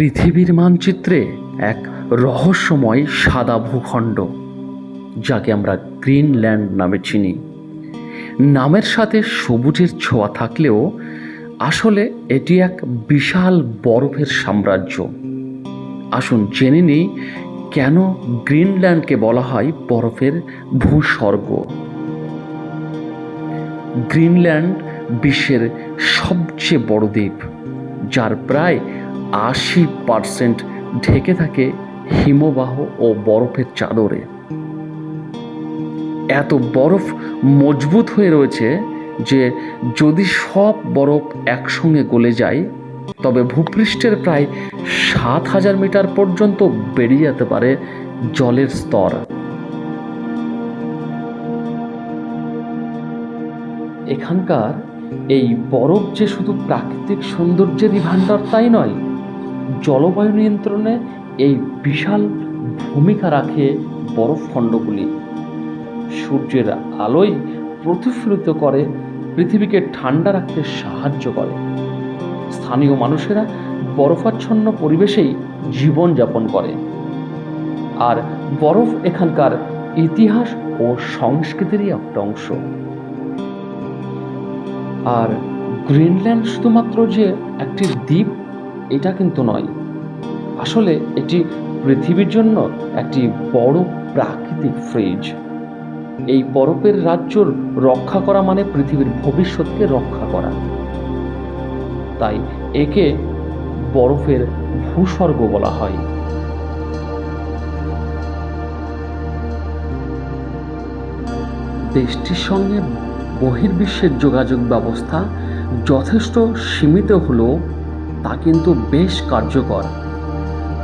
পৃথিবীর মানচিত্রে এক রহস্যময় সাদা ভূখণ্ড, যাকে আমরা গ্রিনল্যান্ড নামে চিনি। নামের সাথে সবুজের ছোঁয়া থাকলেও আসলে এটি এক বিশাল বরফের সাম্রাজ্য। আসুন জেনে নিই কেন গ্রিনল্যান্ডকে বলা হয় বরফের ভূস্বর্গ। গ্রিনল্যান্ড বিশ্বের সবচেয়ে বড় দ্বীপ, যার প্রায় আশি পার্সেন্ট ঢেকে থাকে হিমবাহ ও বরফের চাদরে। এত বরফ মজবুত হয়ে রয়েছে যে যদি সব বরফ একসঙ্গে গলে যায়, তবে ভূপৃষ্ঠের প্রায় সাত হাজার মিটার পর্যন্ত বেরিয়ে যেতে পারে জলের স্তর। এখানকার এই বরফ যে শুধু প্রাকৃতিক সৌন্দর্যেরই ভাণ্ডার তাই নয় জলবায়ু নিয়ন্ত্রণে এই বিশাল ভূমিকা রাখে বরফখণ্ডগুলি সূর্যের আলোয় প্রতিফলিত করে, পৃথিবীকে ঠান্ডা রাখতে সাহায্য করে। স্থানীয় মানুষেরা বরফাচ্ছন্ন পরিবেশেই জীবনযাপন করে। আর বরফ এখানকার ইতিহাস ও সংস্কৃতিরই একটা অংশ। আর গ্রিনল্যান্ড শুধুমাত্র যে একটি দ্বীপ এটা কিন্তু নয়। আসলে এটি পৃথিবীর জন্য একটি বড় প্রাকৃতিক ফ্রিজ এই বরফের রাজ্যর রক্ষা করা মানে পৃথিবীর ভবিষ্যৎকে রক্ষা করা। তাই একে বরফের ভূস্বর্গ বলা হয়। দেশটির সঙ্গে বহির্বিশ্বের যোগাযোগ ব্যবস্থা যথেষ্ট সীমিত হলেও তা কিন্তু বেশ কার্যকর।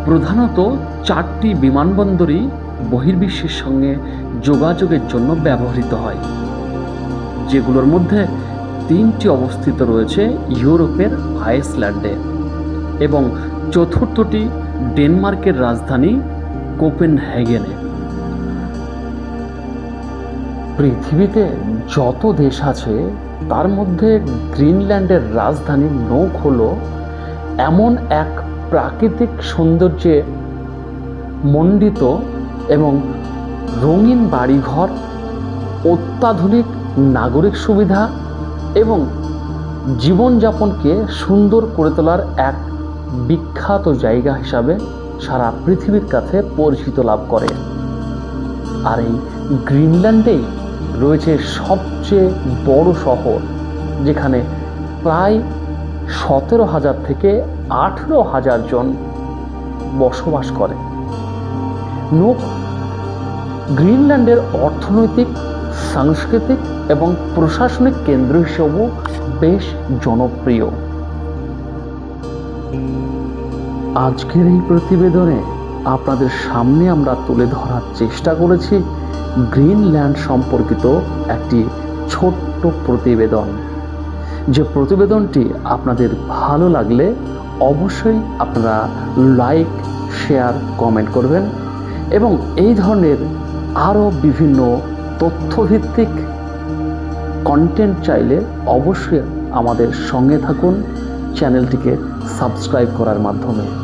প্রধানত চারটি বিমানবন্দরই বহির্বিশ্বের সঙ্গে যোগাযোগের জন্য ব্যবহৃত হয়, যেগুলোর মধ্যে তিনটি অবস্থিত রয়েছে ইউরোপের আইসল্যান্ডে এবং চতুর্থটি ডেনমার্কের রাজধানী কোপেনহেগেনে। পৃথিবীতে যত দেশ আছে, তার মধ্যে গ্রিনল্যান্ডের রাজধানী নৌক হলো এমন এক প্রাকৃতিক সৌন্দর্যে মণ্ডিত এবং রঙিন বাড়িঘর, অত্যাধুনিক নাগরিক সুবিধা এবং জীবনযাপনকে সুন্দর করে তোলার এক বিখ্যাত জায়গা হিসাবে সারা পৃথিবীর কাছে পরিচিত লাভ করে। আর এই গ্রিনল্যান্ডেই রয়েছে সবচেয়ে বড় শহর, যেখানে প্রায় সতেরো হাজার থেকে আঠেরো হাজার জন বসবাস করে। নোক গ্রিনল্যান্ডের অর্থনৈতিক, সাংস্কৃতিক এবং প্রশাসনিক কেন্দ্র হিসেবেও বেশ জনপ্রিয়। আজকের এই প্রতিবেদনে আপনাদের সামনে আমরা তুলে ধরার চেষ্টা করেছি গ্রিনল্যান্ড সম্পর্কিত একটি ছোট্ট প্রতিবেদন। যে প্রতিবেদনটি আপনাদের ভালো লাগলে অবশ্যই আপনারা লাইক শেয়ার কমেন্ট করবেন এবং এই ধরনের আরও বিভিন্ন তথ্যভিত্তিক কন্টেন্ট চাইলে অবশ্যই আমাদের সঙ্গে থাকুন চ্যানেলটিকে সাবস্ক্রাইব করার মাধ্যমে।